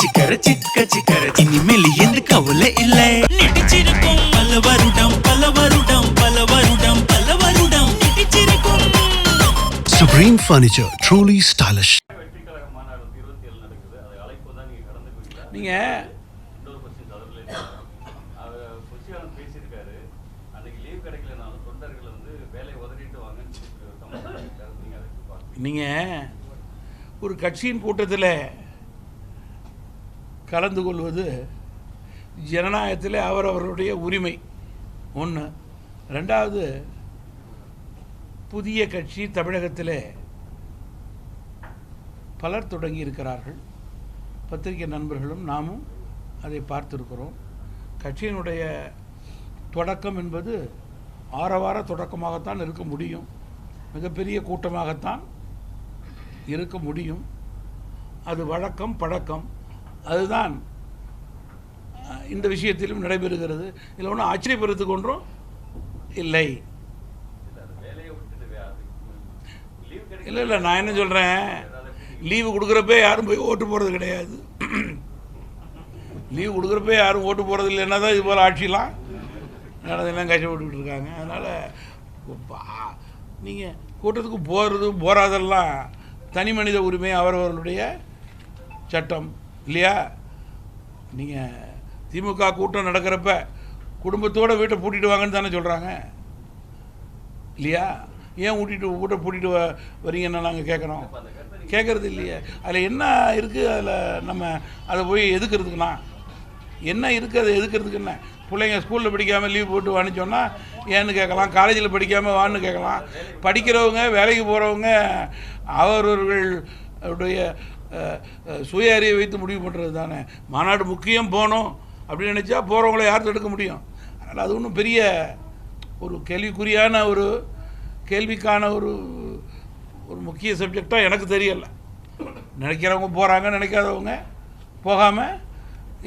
சிக்கர சிக்க சிக்கர. இனிமேல் எந்த கவலை இல்லை. நடிச்சிருக்கும் பல வருடம் பல வருடம் பல வருடம் பல வருடம் நடிச்சிருக்கும் தமிழ்நாடு நீங்கள் அதை எப்படி பார்க்குறீங்க நீங்கள் ஒரு கட்சியின் கூட்டத்தில் கலந்து கொள்வது ஜனநாயகத்தில் அவரவர்களுடைய உரிமை. ஒன்று ரெண்டாவது புதிய கட்சி தமிழகத்தில் பலர் தொடங்கி இருக்கிறார்கள் பத்திரிகை நண்பர்களும் நாமும் அதை பார்த்திருக்கிறோம். கட்சியினுடைய தொடக்கம் என்பது ஆரவார தொடக்கமாகத்தான் இருக்க முடியும். மிகப்பெரிய கூட்டமாகத்தான் இருக்க முடியும். அது வழக்கம் பழக்கம். அதுதான் இந்த விஷயத்திலும் நடைபெறுகிறது. இதில் ஒன்றும் ஆச்சரியப்படுறதுக்கு ஒன்றும் இல்லை. இல்லை இல்லை இல்லை நான் என்ன சொல்கிறேன் லீவு கொடுக்குறப்ப யாரும் போய் ஓட்டு போகிறது கிடையாது. லீவு கொடுக்குறப்ப யாரும் ஓட்டு போகிறது இல்லைன்னா தான் இது போல் ஆட்சிலாம் நடந்தெல்லாம் கஷ்டப்பட்டுக்கிட்டு இருக்காங்க. அதனால் நீங்கள் கூட்டத்துக்கு போகிறது போகாதெல்லாம் தனி மனித உரிமை அவரவர்களுடைய சட்டம். இல்லையா? நீங்கள் திமுக கூட்டம் நடக்கிறப்ப குடும்பத்தோடு வீட்டை பூட்டிட்டு வாங்கன்னு தானே சொல்கிறாங்க இல்லையா? ஏன் ஊட்டிட்டு வீட்டை பூட்டிட்டு வ வரீங்கன்னு நாங்கள் கேட்குறோம் கேட்குறது இல்லையே. அதில் என்ன இருக்குது அதில் நம்ம அதை போய் எதுக்குறதுக்குண்ணா? என்ன இருக்குது அதை எதுக்கிறதுக்கு என்ன? பிள்ளைங்க ஸ்கூலில் படிக்காமல் லீவ் போட்டு வான்னு சொன்னால் ஏன்னு கேட்கலாம். காலேஜில் படிக்காமல் வான்னு கேட்கலாம். படிக்கிறவங்க வேலைக்கு போகிறவங்க அவரவர்களுடைய சுய அறிவை வைத்து முடிவு பண்ணுறது தானே. மாநாடு முக்கியம் போகணும் அப்படின்னு நினச்சா போகிறவங்கள யார் தடுக்க முடியும்? அதனால் அது ஒன்றும் பெரிய ஒரு கேள்விக்குறியான ஒரு கேள்விக்கான ஒரு ஒரு முக்கிய சப்ஜெக்டாக எனக்கு தெரியலை. நினைக்கிறவங்க போகிறாங்க நினைக்காதவங்க போகாமல்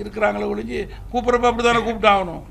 இருக்கிறாங்களே ஒழிஞ்சு கூப்பிட்றப்ப அப்படி தானே கூப்பிட்டாகணும்.